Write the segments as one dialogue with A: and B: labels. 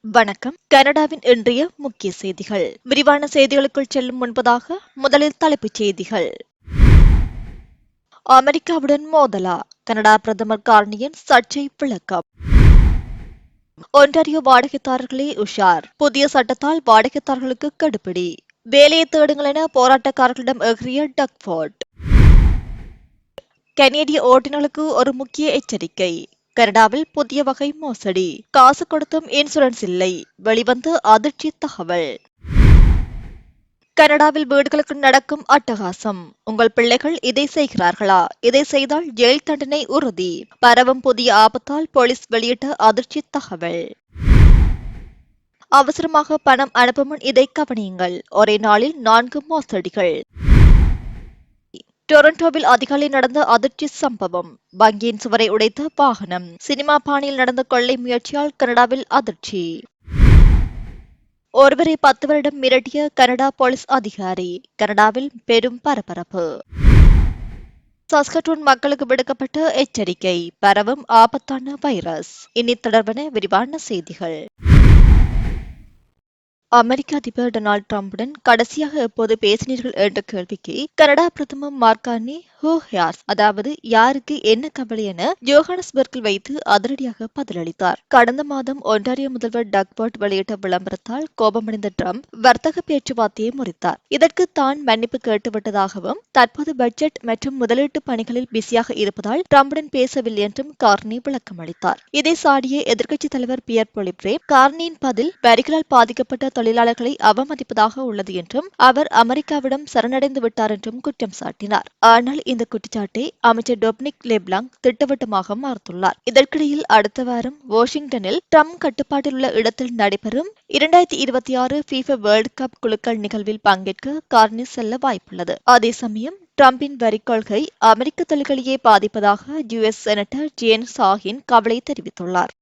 A: வணக்கம். கனடாவின் இன்றைய முக்கிய செய்திகள். விரிவான செய்திகளுக்குள் செல்லும் முன்பதாக முதலில் தலைப்புச் செய்திகள். அமெரிக்காவுடன் மோதலா. கனடா பிரதமர் கார்னியின் சர்ச்சை விளக்கம். ஒன்றாரியோ வாடகைதாரர்களே உஷார். புதிய சட்டத்தால் வாடகைதாரர்களுக்கு கடுபிடி வேலையை தேடுங்கள் என போராட்டக்காரர்களிடம் எகிரிய டக்ஃபோர்ட். கனேடிய ஓட்டுநர்களுக்கு ஒரு முக்கிய எச்சரிக்கை. கனடாவில் புதிய வகை மோசடி. காசு கொடுத்தும் இன்சூரன்ஸ் இல்லை. வெளிவந்த அதிர்ச்சி தகவல். கனடாவில் வீடுகளுக்கு நடக்கும் அட்டகாசம். உங்கள் பிள்ளைகள் இதை செய்கிறார்களா? இதை செய்தால் ஜெயில் தண்டனை உறுதி. பரவும் புதிய ஆபத்தால் போலீஸ் வெளியிட்ட அதிர்ச்சி தகவல். அவசரமாக பணம் அனுப்பும் இதை கவனியுங்கள். ஒரே நாளில் நான்கு மோசடிகள். டொரண்டோவில் அதிகாலை நடந்த அதிர்ச்சி சம்பவம். வங்கியின் சுவரை உடைத்த வாகனம். சினிமா பாணியில் நடந்த கொள்ளை முயற்சியால் கனடாவில் அதிர்ச்சி. ஒருவரை பத்து வருடம் மிரட்டிய கனடா போலீஸ் அதிகாரி. கனடாவில் பெரும் பரபரப்பு. சஸ்கட்டூன் மக்களுக்கு விடுக்கப்பட்ட எச்சரிக்கை. பரவும் ஆபத்தான வைரஸ். இனி தொடர்பான விரிவான செய்திகள். அமெரிக்க அதிபர் டொனால்டு டிரம்புடன் கடைசியாக எப்போது பேசினீர்கள் என்ற கேள்விக்கு கனடா பிரதமர் மார்கானி ஹூஹியார்ஸ் அதாவது யாருக்கு என்ன கவலை என ஜோஹானஸ்பர்கில் வைத்து அதிரடியாக பதிலளித்தார். கடந்த மாதம் ஒன்டாரியோ முதல்வர் டக்பர்ட் வெளியிட்ட விளம்பரத்தால் கோபமடைந்த ட்ரம்ப் வர்த்தக பேச்சுவார்த்தையை முறித்தார். இதற்கு தான் மன்னிப்பு கேட்டுவிட்டதாகவும் தற்போது பட்ஜெட் மற்றும் முதலீட்டு பணிகளில் பிஸியாக இருப்பதால் ட்ரம்புடன் பேசவில்லை என்றும் கார்னி விளக்கம் அளித்தார் இதை சாடிய எதிர்க்கட்சித் தலைவர் பியர் பொலிப்ரே கார்னியின் பதில் வரிகளால் பாதிக்கப்பட்ட தொழிலாளர்களை அவமதிப்பதாக உள்ளது என்றும் அவர் அமெரிக்காவிடம் சரணடைந்து விட்டார் என்றும் குற்றம் சாட்டினார். ஆனால் இந்த குற்றச்சாட்டை அமைச்சர் டொப்னிக் லெப்லாங் திட்டவட்டமாக மறுத்துள்ளார் இதற்கிடையில் அடுத்த வாரம் வாஷிங்டனில் ட்ரம்ப் கட்டுப்பாட்டில் உள்ள இடத்தில் நடைபெறும் இரண்டாயிரத்தி இருபத்தி ஆறு ஃபீஃபா வேர்ல்ட் கப் குழுக்கள் நிகழ்வில் பங்கேற்க கார்னி செல்ல வாய்ப்புள்ளது. அதே சமயம் டிரம்பின் வரி கொள்கை அமெரிக்க தொழில்களையே பாதிப்பதாக யுஎஸ் செனட்டர் ஜேன் சாஹின் கவலை தெரிவித்துள்ளார்.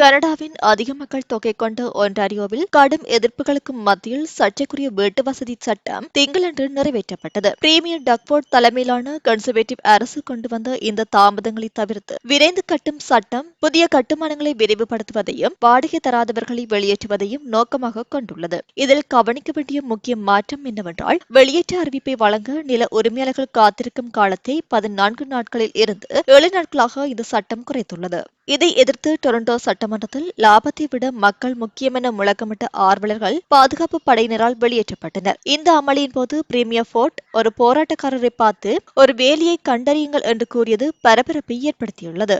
A: கனடாவின் அதிக மக்கள் தொகை கொண்ட ஒன்டாரியோவில் கடும் எதிர்ப்புகளுக்கு மத்தியில் சர்ச்சைக்குரிய வீட்டு வசதி சட்டம் திங்களன்று நிறைவேற்றப்பட்டது. பிரீமியர் டக்போர்ட் தலைமையிலான கன்சர்வேட்டிவ் அரசு கொண்டு வந்த இந்த தாமதங்களை தவிர்த்து விரைந்து கட்டும் சட்டம் புதிய கட்டுமானங்களை விரைவுபடுத்துவதையும் வாடகை தராதவர்களை வெளியேற்றுவதையும் நோக்கமாக கொண்டுள்ளது. இதில் கவனிக்க வேண்டிய முக்கிய மாற்றம் என்னவென்றால் வெளியேற்ற அறிவிப்பை வழங்க நில உரிமையாளர்கள் காத்திருக்கும் காலத்தை பதினான்கு நாட்களில் இருந்து ஏழு நாட்களாக இந்த சட்டம் குறைத்துள்ளது. இதை எதிர்த்து டொரண்டோ சட்டம் சட்டமன்றத்தில் லாபத்தை விட மக்கள் முக்கியம் என முழக்கமிட்ட ஆர்வலர்கள் பாதுகாப்பு படையினரால் வெளியேற்றப்பட்டனர். இந்த அமளியின் போது பிரீமியர் போர்ட் ஒரு போராட்டக்காரரை பார்த்து ஒரு வேலியை கண்டறியுங்கள் என்று கூறியது பரபரப்பை ஏற்படுத்தியுள்ளது.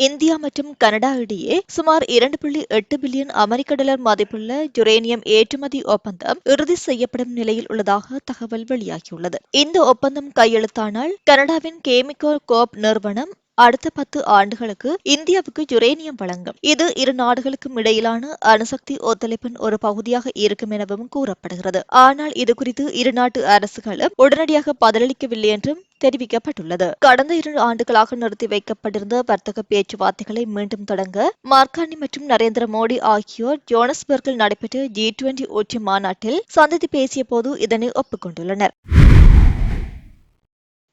A: இந்தியா மற்றும் கனடா இடையே சுமார் இரண்டு புள்ளி எட்டு பில்லியன் அமெரிக்க டாலர் மதிப்புள்ள யுரேனியம் ஏற்றுமதி ஒப்பந்தம் இறுதி செய்யப்படும் நிலையில் உள்ளதாக தகவல் வெளியாகியுள்ளது. இந்த ஒப்பந்தம் கையெழுத்தானால் கனடாவின் கேமிகோ கோப் நிறுவனம் அடுத்த பத்து ஆண்டுகளுக்கு இந்தியாவுக்கு யுரேனியம் வழங்கும். இது இரு நாடுகளுக்கும் இடையிலான அணுசக்தி ஒத்துழைப்பின் ஒரு பகுதியாக இருக்கும் எனவும் கூறப்படுகிறது. ஆனால் இது குறித்து இரு நாட்டு அரசுகளும் உடனடியாக பதிலளிக்கவில்லை என்றும் தெரிவிக்கப்பட்டுள்ளது. கடந்த இரு ஆண்டுகளாக நிறுத்தி வைக்கப்பட்டிருந்த வர்த்தக பேச்சுவார்த்தைகளை மீண்டும் தொடங்க மார்கானி மற்றும் நரேந்திர மோடி ஆகியோர் ஜோனஸ்பர்கில் நடைபெற்ற ஜி டுவெண்டி உச்சி மாநாட்டில் சந்தித்து பேசிய போது இதனை ஒப்புக்கொண்டுள்ளனர்.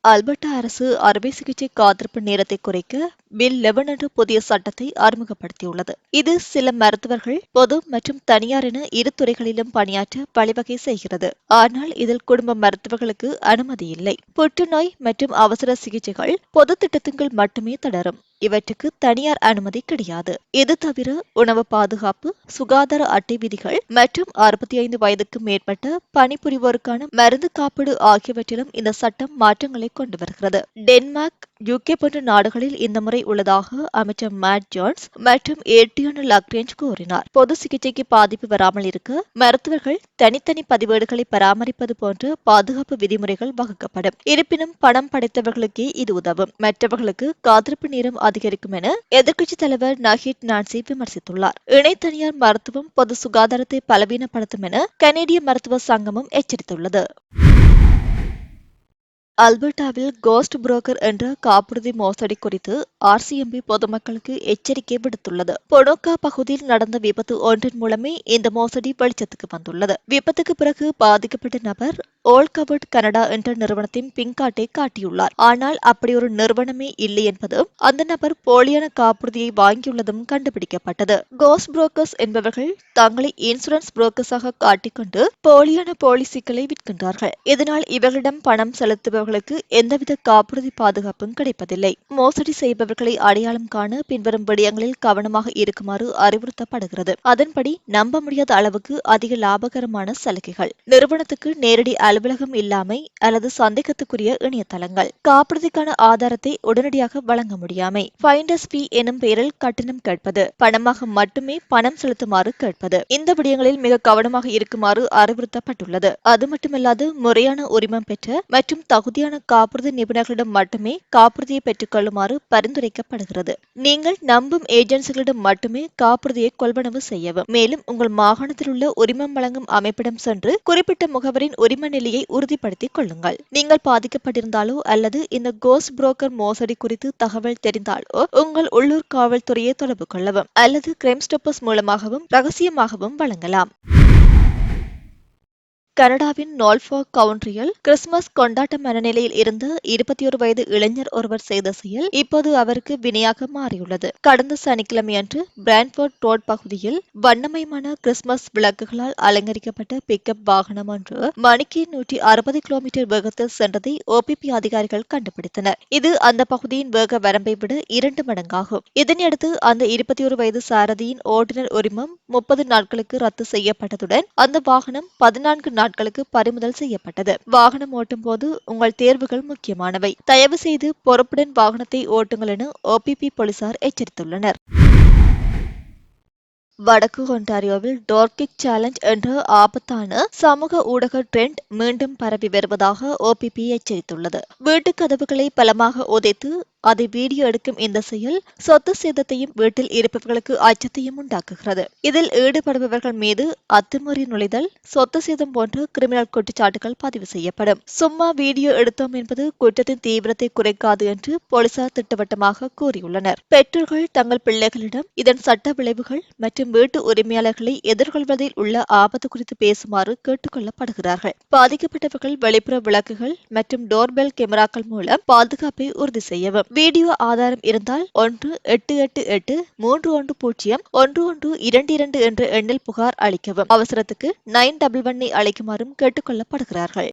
A: அல்பர்டா அரசு அறுவை சிகிச்சை காத்திருப்பு நேரத்தை குறைக்க பில் லெவன் என்ற புதிய சட்டத்தை அறிமுகப்படுத்தியுள்ளது. இது சில மருத்துவர்கள் பொது மற்றும் தனியார் என இரு துறைகளிலும் பணியாற்ற வழிவகை செய்கிறது. ஆனால் இதில் குடும்ப மருத்துவர்களுக்கு அனுமதி இல்லை. புற்றுநோய் மற்றும் அவசர சிகிச்சைகள் பொது திட்டத்தின் மட்டுமே தொடரும். இவற்றுக்கு தனியார் அனுமதி கிடையாது. இது தவிர உணவு பாதுகாப்பு சுகாதார அட்டை விதிகள் மற்றும் அறுபத்தி ஐந்து வயதுக்கு மேற்பட்ட பணிபுரிவோருக்கான மருந்து காப்பீடு ஆகியவற்றிலும் இந்த சட்டம் மாற்றங்களை கொண்டு வருகிறது. டென்மார்க் யூகே போன்ற நாடுகளில் இந்த முறை உள்ளதாக அமைச்சர் மேட் ஜான்ஸ் மற்றும் ஏடியன் லக்ரேஞ்ச் கூறினார். பொது சிகிச்சைக்கு பாதிப்பு வராமல் இருக்க மருத்துவர்கள் தனித்தனி பதிவேடுகளை பராமரிப்பது போன்ற பாதுகாப்பு விதிமுறைகள் வகுக்கப்படும். இருப்பினும் பணம் படைத்தவர்களுக்கே இது உதவும். மற்றவர்களுக்கு காத்திருப்பு நேரம் அதிகரிக்கும் என எதிர்க்கட்சித் தலைவர் நஹித் நான்சி விமர்சித்துள்ளார். இணை தனியார் மருத்துவம் பொது சுகாதாரத்தை பலவீனப்படுத்தும் என கனேடிய மருத்துவ சங்கமும் எச்சரித்துள்ளது. அல்பர்டாவில் கோஸ்ட் புரோக்கர் என்ற காப்புறுதி மோசடி குறித்து ஆர்சிஎம்பி பொதுமக்களுக்கு எச்சரிக்கை விடுத்துள்ளது. பொனோக்கா பகுதியில் நடந்த விபத்து ஒன்றின் மூலமே இந்த மோசடி வெளிச்சத்துக்கு வந்துள்ளது. விபத்துக்கு பிறகு பாதிக்கப்பட்ட நபர் ஓல் கவர்ட் கனடா என்ற நிறுவனத்தின் பின்காட்டை காட்டியுள்ளார். ஆனால் அப்படி ஒரு நிறுவனமே இல்லை என்பதும் அந்த நபர் போலியான காப்புறுதியை வாங்கியுள்ளதும் கண்டுபிடிக்கப்பட்டது. கோஸ்ட் புரோக்கர்ஸ் என்பவர்கள் தங்களை இன்சூரன்ஸ் புரோக்கர்ஸாக காட்டிக்கொண்டு போலியான பாலிசிகளை விற்கின்றார்கள். இதனால் இவர்களிடம் பணம் செய்பவர்களுக்கு எந்தவித காப்புறுதி பாதுகாப்பும் கிடைப்பதில்லை. மோசடி செய்பவர்களை அடையாளம் காண பின்வரும் விடயங்களில் கவனமாக இருக்குமாறு அறிவுறுத்தப்படுகிறது. அதன்படி நம்ப முடியாத அளவுக்கு அதிக லாபகரமான சலுகைகள். நிறுவனத்துக்கு நேரடி அலுவலகம் இல்லாமை அல்லது சந்தேகத்துக்குரிய இணையதளங்கள். காப்புறுதிக்கான ஆதாரத்தை உடனடியாக வழங்க முடியாமை. ஃபைண்டர்ஸ் பி எனும் பெயரில் கட்டணம் கேட்பது. பணமாக மட்டுமே பணம் செலுத்துமாறு கேட்பது. இந்த விடயங்களில் மிக கவனமாக இருக்குமாறு அறிவுறுத்தப்பட்டுள்ளது. அது மட்டுமல்லாது முறையான உரிமம் பெற்ற மற்றும் தகுதி தகுதியான காப்புறுதி நிபுணர்களிடம் மட்டுமே காப்புறுதியை பெற்றுக் கொள்ளுமாறு பரிந்துரைக்கப்படுகிறது. நீங்கள் நம்பும் ஏஜென்சிகளிடம் மட்டுமே காப்புறுதியை கொள்வனவு செய்யவும். மேலும் உங்கள் மாகாணத்தில் உள்ள உரிமம் வழங்கும் அமைப்பிடம் சென்று குறிப்பிட்ட முகவரின் உரிம நிலையை உறுதிப்படுத்திக் கொள்ளுங்கள். நீங்கள் பாதிக்கப்பட்டிருந்தாலோ அல்லது இந்த கோஸ்ட் புரோக்கர் மோசடி குறித்து தகவல் தெரிந்தாலோ உங்கள் உள்ளூர் காவல்துறையை தொடர்பு கொள்ளவும் அல்லது கிரைம் ஸ்டாப்பர்ஸ் மூலமாகவும் ரகசியமாகவும் வழங்கலாம். கனடாவின் நால்ஃபாக் கவுன்ட்ரியில் கிறிஸ்துமஸ் கொண்டாட்ட மனநிலையில் இருந்து இருபத்தி ஒரு வயது இளைஞர் ஒருவர் செய்த செயல் இப்போது அவருக்கு வினையாக மாறியுள்ளது. கடந்த சனிக்கிழமையன்று பிராண்ட்ஃபோர்ட் ரோட் பகுதியில் வண்ணமயமான கிறிஸ்துமஸ் விளக்குகளால் அலங்கரிக்கப்பட்ட பிக்கப் வாகனம் ஒன்று மணிக்கு நூற்றி அறுபது கிலோமீட்டர் வேகத்தில் சென்றதை ஓபிபி அதிகாரிகள் கண்டுபிடித்தனர். இது அந்த பகுதியின் வேக வரம்பை விட இரண்டு மடங்காகும். இதனையடுத்து அந்த இருபத்தி ஒரு வயது சாரதியின் ஓட்டுநர் உரிமம் முப்பது நாட்களுக்கு ரத்து செய்யப்பட்டதுடன் அந்த வாகனம் பதினான்கு நாட்களுக்கு பறிமுதல் செய்யப்பட்டது. வாகனம் ஓட்டும் போது உங்கள் தேர்வுகள் முக்கியமானவை. தயவு செய்து பொறுப்புடன் வாகனத்தை ஓட்டுங்கள் என ஓபிபி போலீசார் எச்சரித்துள்ளனர். வடக்கு ஒன்டாரியோவில் டோர்கிக் சேலஞ்ச் என்ற ஆபத்தான சமூக ஊடக ட்ரெண்ட் மீண்டும் பரவி வருவதாக ஓபிபி எச்சரித்துள்ளது. வீட்டுக் கதவுகளை பலமாக உதைத்து அதை வீடியோ எடுக்கும் இந்த செயல் சொத்து சேதத்தையும் வீட்டில் இருப்பவர்களுக்கு அச்சத்தையும் உண்டாக்குகிறது. இதில் ஈடுபடுபவர்கள் மீது அத்துமீறி நுழைதல் சொத்து சேதம் போன்ற கிரிமினல் குற்றச்சாட்டுகள் பதிவு செய்யப்படும். சும்மா வீடியோ எடுத்தோம் என்பது குற்றத்தின் தீவிரத்தை குறைக்காது என்று போலீசார் திட்டவட்டமாக கூறியுள்ளனர். பெற்றோர்கள் தங்கள் பிள்ளைகளிடம் இதன் சட்ட விளைவுகள் மற்றும் வீட்டு உரிமையாளர்களை எதிர்கொள்வதில் உள்ள ஆபத்து குறித்து பேசுமாறு கேட்டுக்கொள்ளப்படுகிறார்கள். பாதிக்கப்பட்டவர்கள் வெளிப்புற விளக்குகள் மற்றும் டோர்பெல் கேமராக்கள் மூலம் பாதுகாப்பை உறுதி செய்யவும் வீடியோ ஆதாரம் இருந்தால் ஒன்று எட்டு எட்டு எட்டு மூன்று ஒன்று பூஜ்ஜியம் ஒன்று ஒன்று இரண்டு இரண்டு என்ற எண்ணில் புகார் அளிக்கவும். அவசரத்துக்கு நைன் டபுள் ஒன்னை அழைக்குமாறும் கேட்டுக்கொள்ளப்படுகிறார்கள்.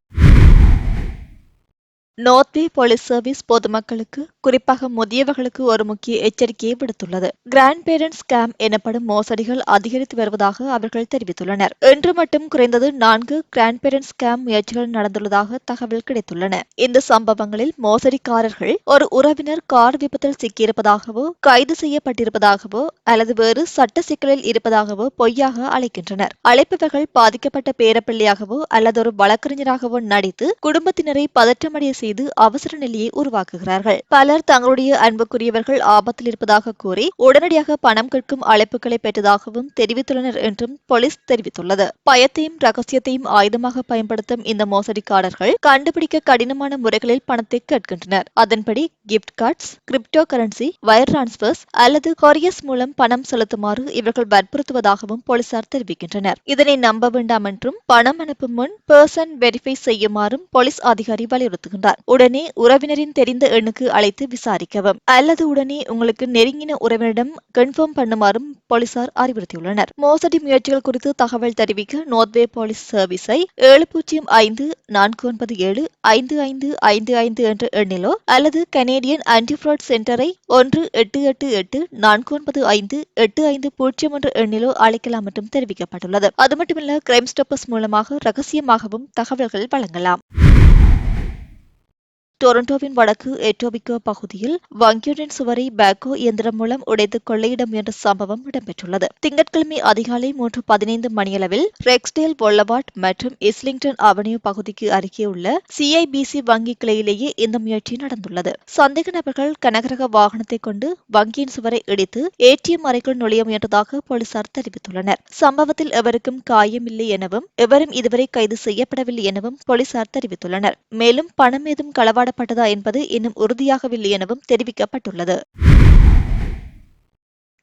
A: நோர்த்வே போலீஸ் சர்வீஸ் பொதுமக்களுக்கு குறிப்பாக முதியவர்களுக்கு ஒரு முக்கிய எச்சரிக்கையை விடுத்துள்ளது. கிராண்ட் பேரண்ட் ஸ்கேம் எனப்படும் மோசடிகள் அதிகரித்து வருவதாக அவர்கள் தெரிவித்துள்ளனர். இன்று மட்டும் குறைந்தது நான்கு கிராண்ட் பேரண்ட் ஸ்கேம் முயற்சிகள் நடந்துள்ளதாக தகவல் கிடைத்துள்ளன. இந்த சம்பவங்களில் மோசடிக்காரர்கள் ஒரு உறவினர் கார் விபத்தில் சிக்கியிருப்பதாகவோ கைது செய்யப்பட்டிருப்பதாகவோ அல்லது வேறு சட்ட சிக்கலில் இருப்பதாகவோ பொய்யாக அழைக்கின்றனர். அழைப்பவர்கள் பாதிக்கப்பட்ட பேரப்பிள்ளையாகவோ அல்லது ஒரு வழக்கறிஞராகவோ நடித்து குடும்பத்தினரை பதற்றமடைய செய்து அவசர நிலையை உருவாக்குகிறார்கள். பலர் தங்களுடைய அன்புக்குரியவர்கள் ஆபத்தில் இருப்பதாக கூறி உடனடியாக பணம் கேட்கும் அழைப்புகளை பெற்றதாகவும் தெரிவித்துள்ளனர் என்றும் போலீஸ் தெரிவித்துள்ளது. பயத்தையும் ரகசியத்தையும் ஆயுதமாக பயன்படுத்தும் இந்த மோசடிக்காரர்கள் கண்டுபிடிக்க கடினமான முறைகளில் பணத்தை கேட்கின்றனர். அதன்படி gift cards cryptocurrency wire transfers அல்லது கொரியர்ஸ் மூலம் பணம் செலுத்துமாறு இவர்கள் வற்புறுத்துவதாகவும் போலீசார் தெரிவிக்கின்றனர். இதனை நம்ப வேண்டாம் என்றும் பணம் அனுப்பும் முன் பர்சன் வெரிஃபை செய்யுமாறும் போலீஸ் அதிகாரி வலியுறுத்துகின்றார். உடனே உறவினரின் தெரிந்த எண்ணுக்கு அழைத்து விசாரிக்கவும். அல்லது உடனே உங்களுக்கு நெருங்கின உறவினரிடம் கன்ஃபார்ம் பண்ணுமாறும் போலீசார் அறிவுறுத்தியுள்ளனர். மோசடி முயற்சிகள் குறித்து தகவல் தெரிவிக்க நோர்த்வே போலீஸ் சர்வீஸை ஏழு பூஜ்ஜியம் ஐந்து நான்கு ஒன்பது ஏழு ஐந்து ஐந்து ஐந்து ஐந்து என்ற எண்ணிலோ அல்லது கனேடியன் ஆன்டி ஃப்ராட் சென்டரை ஒன்று எட்டு எட்டு எட்டு நான்கு ஒன்பது ஐந்து எட்டு ஐந்து பூஜ்ஜியம் என்ற எண்ணிலோ அழைக்கலாம் என்றும் தெரிவிக்கப்பட்டுள்ளது. அது மட்டுமல்ல கிரைம் ஸ்டாப்பர்ஸ் மூலமாக ரகசியமாகவும் தகவல்கள் வழங்கலாம். டொரண்டோவின் வடக்கு எட்டோபிகோ பகுதியில் வங்கியுடன் சுவரை பேக்கோ இயந்திரம் மூலம் உடைத்து கொள்ளையிட முயன்ற சம்பவம் இடம்பெற்றுள்ளது. திங்கட்கிழமை அதிகாலை மூன்று பதினைந்து மணியளவில் ரெக்ஸ்டேல் பொல்லவாட் மற்றும் இஸ்லிங்டன் அவென்யூ பகுதிக்கு அருகே உள்ள சிஐபிசி வங்கி கிளையிலேயே இந்த முயற்சி நடந்துள்ளது. சந்தேக நபர்கள் கனகரக வாகனத்தை கொண்டு வங்கியின் சுவரை இடித்து ஏடிஎம் அறைக்குள் நுழைய முயன்றதாக போலீசார் தெரிவித்துள்ளனர். சம்பவத்தில் எவருக்கும் காயமில்லை எனவும் எவரும் இதுவரை கைது செய்யப்படவில்லை எனவும் போலீசார் தெரிவித்துள்ளனர். மேலும் பணம் ஏதும் களவாடப்பட்டதா என்பது இன்னும் உறுதியாகவில்லை எனவும் தெரிவிக்கப்பட்டுள்ளது.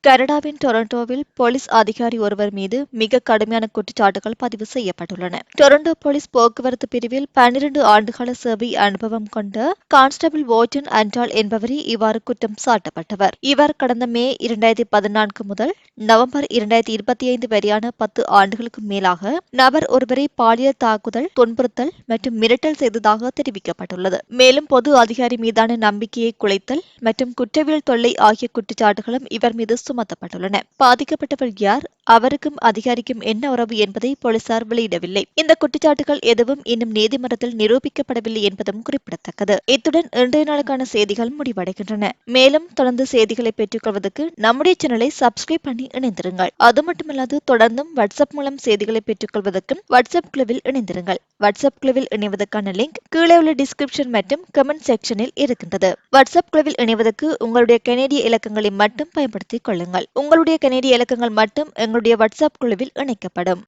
A: கனடாவின் டொரண்டோவில் போலீஸ் அதிகாரி ஒருவர் மீது மிக கடுமையான குற்றச்சாட்டுகள் பதிவு செய்யப்பட்டுள்ளன. டொரண்டோ போலீஸ் போக்குவரத்து பிரிவில் பன்னிரண்டு ஆண்டுகால சேவை அனுபவம் கொண்ட கான்ஸ்டபிள் ஓட்டன் அண்டால் என்பவரே இவ்வாறு குற்றம் சாட்டப்பட்டவர். இவர் கடந்த மே இரண்டாயிரத்தி பதினான்கு முதல் நவம்பர் இரண்டாயிரத்தி இருபத்தி ஐந்து வரையான பத்து ஆண்டுகளுக்கு மேலாக நபர் ஒருவரை பாலியல் தாக்குதல் துன்புறுத்தல் மற்றும் மிரட்டல் செய்ததாக தெரிவிக்கப்பட்டுள்ளது. மேலும் பொது அதிகாரி மீதான நம்பிக்கையை குலைத்தல் மற்றும் குற்றவியல் தொல்லை ஆகிய குற்றச்சாட்டுகளும் இவர் மீது சுமத்தப்பட்டுள்ளன பாதிக்கப்பட்டவர் யார்? அவருக்கும் அதிகாரிக்கும் என்ன உறவு என்பதை போலீசார் வெளியிடவில்லை. இந்த குற்றச்சாட்டுகள் எதுவும் இன்னும் நீதிமன்றத்தில் நிரூபிக்கப்படவில்லை என்பதும் குறிப்பிடத்தக்கது. இத்துடன் இன்றைய நாளுக்கான செய்திகள் முடிவடைகின்றன. மேலும் தொடர்ந்து செய்திகளை பெற்றுக் கொள்வதற்கு நம்முடைய சேனலை சப்ஸ்கிரைப் பண்ணி இணைந்திருங்கள். அது மட்டுமல்லாது தொடர்ந்தும் வாட்ஸ்அப் மூலம் செய்திகளை பெற்றுக் கொள்வதற்கும் வாட்ஸ்அப் குழுவில் இணைந்திருங்கள். வாட்ஸ்அப் குழுவில் இணைவதற்கான லிங்க் கீழே உள்ள டிஸ்கிரிப்ஷன் மற்றும் கமெண்ட் செக்ஷனில் இருக்கின்றது. வாட்ஸ்அப் குழுவில் இணைவதற்கு உங்களுடைய கனேடிய இலக்கங்களை மட்டும் பயன்படுத்திக் கொள்ளுங்கள். உங்களுடைய கனேடிய இலக்கங்கள் மட்டும் எங்களுடைய வாட்ஸ்அப் குழுவில் இணைக்கப்படும்.